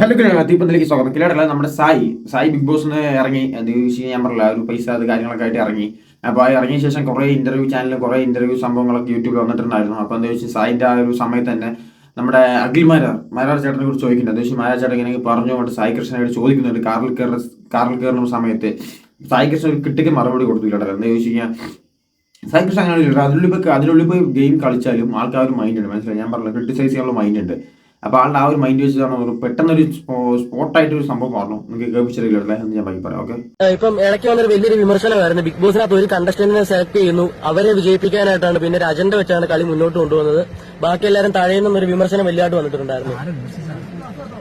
Hello തീപ്പന്തലേക്ക് സ്വാഗതം. കിലാടല്ല നമ്മുടെ Sai Sai big ബോസിന് ഇറങ്ങി. ചോദിച്ചു ഞാൻ പറഞ്ഞില്ല ഒരു പൈസ അത് കാര്യങ്ങളൊക്കെ ആയിട്ട് ഇറങ്ങി. അപ്പോൾ ഇറങ്ങിയ ശേഷം കുറേ ഇന്റർവ്യൂ ചാനലിൽ കുറേ ഇന്റർവ്യൂ സംഭവങ്ങളൊക്കെ യൂട്യൂബിൽ വന്നിട്ടുണ്ടായിരുന്നു. അപ്പോൾ എന്താ വെച്ചാൽ സായിന്റെ ആ ഒരു സമയത്ത് തന്നെ നമ്മുടെ അഖിൽ മാരാർ മാരാർ ചേട്ടനെ കുറിച്ച് ചോദിക്കുന്നുണ്ട്. എന്താ മരാർ ചേട്ടൻ ഇങ്ങനെ പറഞ്ഞുകൊണ്ട് സായി കൃഷ്ണനോട് ചോദിക്കുന്നുണ്ട്. കാറിൽ കയറുന്ന കാറിൽ കയറുന്ന സമയത്ത് സായി കൃഷ്ണൻ ഒരു കിട്ടിക്ക് മറുപടി കൊടുത്തില്ല എന്താ ചോദിച്ചു കഴിഞ്ഞാൽ സായി കൃഷ്ണൻ അങ്ങനെ അതിനുള്ളിൽ പോയി അതിനുള്ളിൽ പോയി ഗെയിം കളിച്ചാലും ആൾക്കാർ മൈൻഡ് ഉണ്ട്. മനസ്സിലായി? ഞാൻ പറഞ്ഞു ക്രിട്ടിസൈസ് ചെയ്യാനുള്ള മൈൻഡ് ഉണ്ട്. അപ്പോൾ ആളുടെ ആ ഒരു മൈൻഡ് വെച്ചിട്ടാണ് ഒരു പെട്ടെന്നൊരു സ്പോട്ടായിട്ട് ഒരു സംഭവം പറഞ്ഞു നിങ്ങൾക്ക് കേൾപ്പിച്ചറിയില്ല എന്ന് ഞാൻ ബാക്കി പറയാം ഓക്കെ ഇപ്പം ഇടയ്ക്ക് വന്നൊരു വലിയൊരു വിമർശനമായിരുന്നു. ബിഗ് ബോസിനകത്ത് ഒരു കണ്ടസ്റ്റന്റിനെ സെലക്ട് ചെയ്യുന്നു. അവരെ വിജയിപ്പിക്കാനായിട്ടാണ് പിന്നെ ഒരു അജണ്ട വെച്ചാണ് കളി മുന്നോട്ട് കൊണ്ടുവന്നത് ബാക്കി എല്ലാവരും താഴെ ഒരു വിമർശനം വലിയതായിട്ട് വന്നിട്ടുണ്ടായിരുന്നു.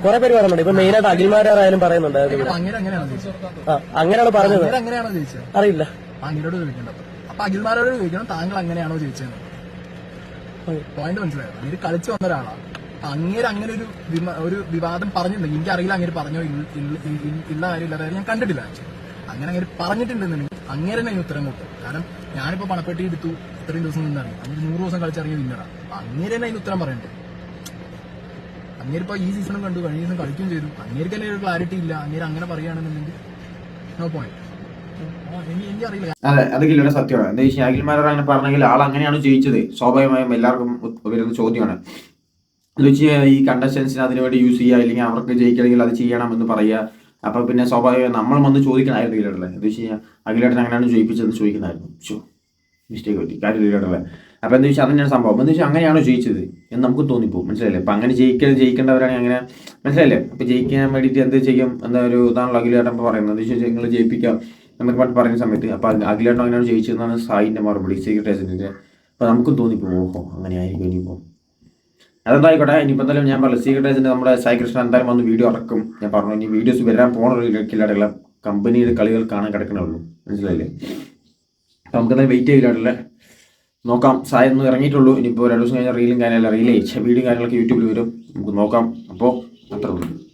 കുറെ പേര് പറയുന്നുണ്ട്. ഇപ്പൊ മെയിനായിട്ട് അഖിൽമാരായാലും പറയുന്നുണ്ടായിരുന്നു അങ്ങനെയാണോ പറഞ്ഞത്. അറിയില്ല. അപ്പൊ അഖിൽമാരോട് ചോദിക്കണം. താങ്കൾ അങ്ങനെയാണോ ചോദിച്ചത് പോയിന്റ് മനസ്സിലായോ? കളിച്ചു വന്ന ഒരാളാണ് അങ്ങേര് അങ്ങനെ ഒരു ഒരു വിവാദം പറഞ്ഞിട്ടുണ്ട്. എനിക്ക് അറിയില്ല അങ്ങനെ പറഞ്ഞോ ഇല്ല കാര്യമില്ല. അതായത് ഞാൻ കണ്ടിട്ടില്ല. അങ്ങനെ അങ്ങനെ പറഞ്ഞിട്ടുണ്ടെന്നുണ്ടെങ്കിൽ അങ്ങനെ തന്നെ ഉത്തരം കൊടുക്കും കാരണം ഞാനിപ്പോ പണപ്പെട്ടി എടുത്തു ഇത്രയും ദിവസം നിന്നാണ്. അങ്ങനെ നൂറ് ദിവസം കളിച്ചിറങ്ങി വിന്നറാണ് അങ്ങനെ തന്നെ അതിന് ഉത്തരം പറയണ്ടേ? അങ്ങേരിപ്പോ ഈ സീസണും കണ്ടു. കഴിഞ്ഞ സീസൺ കളിക്കുകയും ചെയ്തു. അങ്ങേർക്ക് തന്നെ ഒരു ക്ലാരിറ്റി ഇല്ല. അങ്ങനെ അങ്ങനെ പറയുകയാണെന്നുണ്ടെങ്കിൽ നോ പോയിന്റ് അതെ അത് കില്ലയുടെ സത്യമാണ്. എന്താ വെച്ചാൽ അഖിൽമാരാർ അങ്ങനെ പറഞ്ഞെങ്കിൽ ആൾ അങ്ങനെയാണ് ജയിച്ചത്. സ്വാഭാവികമായും എല്ലാവർക്കും വരുന്ന ചോദ്യമാണ്. എന്ന് വെച്ചാൽ ഈ കണ്ടസ്റ്റൻസിന് അതിനുവേണ്ടി യൂസ് ചെയ്യുക അല്ലെങ്കിൽ അവർക്ക് ജയിക്കണമെങ്കിൽ അത് ചെയ്യണം എന്ന് പറയുക. അപ്പൊ പിന്നെ സ്വാഭാവികം നമ്മൾ വന്ന് ചോദിക്കണമായിരുന്നു കില്ലടല്ലേ എന്ന് വെച്ച് കഴിഞ്ഞാൽ അഖിലേട്ടൻ അങ്ങനെയാണ് ജയിപ്പിച്ചതെന്ന് ചോദിക്കുന്നതായിരുന്നു ഷോ മിസ്റ്റേക്ക് പറ്റി. കാര്യം കില്ലടല്ലേ അപ്പൊ എന്താ വെച്ചാൽ അതന്നെയാണ് സംഭവം. എന്ന് വെച്ചാൽ അങ്ങനെയാണോ ജയിച്ചത് എന്ന് നമുക്ക് തോന്നിപ്പോ മനസ്സിലായില്ലേ? അപ്പൊ അങ്ങനെ ജയിക്കാൻ ജയിക്കേണ്ടവരാണെങ്കിൽ അങ്ങനെ മനസ്സിലായില്ലേ? അപ്പൊ ജയിക്കാൻ വേണ്ടിയിട്ട് എന്ത് ചെയ്യും? എന്താ ഒരു ഇതാണല്ലോ അഖിലേട്ടൻ ഇപ്പൊ പറയുന്നത്. എന്ന് വെച്ചാൽ നിങ്ങൾ ജയിപ്പിക്കാം എന്നൊക്കെ പറഞ്ഞ് പറയുന്ന സമയത്ത് അപ്പൊ അഖിലേട്ടൻ അങ്ങനെയാണ് ജയിച്ചതെന്നാണ് സായിന്റെ മറുപടി സീക്രട്ട് ഏജന്റിന്റെ അപ്പൊ നമുക്കും തോന്നിപ്പോ ഓഹോ അങ്ങനെ ആയിരിക്കും ഇനിയിപ്പോ. അതെന്തായിക്കോട്ടെ ഇനിയിപ്പോൾ എന്തായാലും ഞാൻ പറഞ്ഞു സീക്രട്ട് നമ്മുടെ സായി കൃഷ്ണൻ എന്തായാലും വന്ന് വീഡിയോ ഇറക്കും. ഞാൻ പറഞ്ഞു ഇനി വീഡിയോസ് വരാൻ പോണ കില്ലാടുള്ള കമ്പനിയുടെ കളികൾ കാണാൻ കിടക്കണേ ഉള്ളൂ മനസ്സിലായില്ലേ? അപ്പോൾ നമുക്ക് എന്തായാലും വെയിറ്റ് ചെയ്യില്ല നോക്കാം. സായി ഒന്ന് ഇറങ്ങിയിട്ടുള്ളൂ. ഇനിയിപ്പോൾ രണ്ട് ദിവസം കഴിഞ്ഞാൽ റീലും കാര്യമല്ല റീലേ വീഡിയോ കാര്യങ്ങളൊക്കെ യൂട്യൂബിൽ വരും. നമുക്ക് നോക്കാം.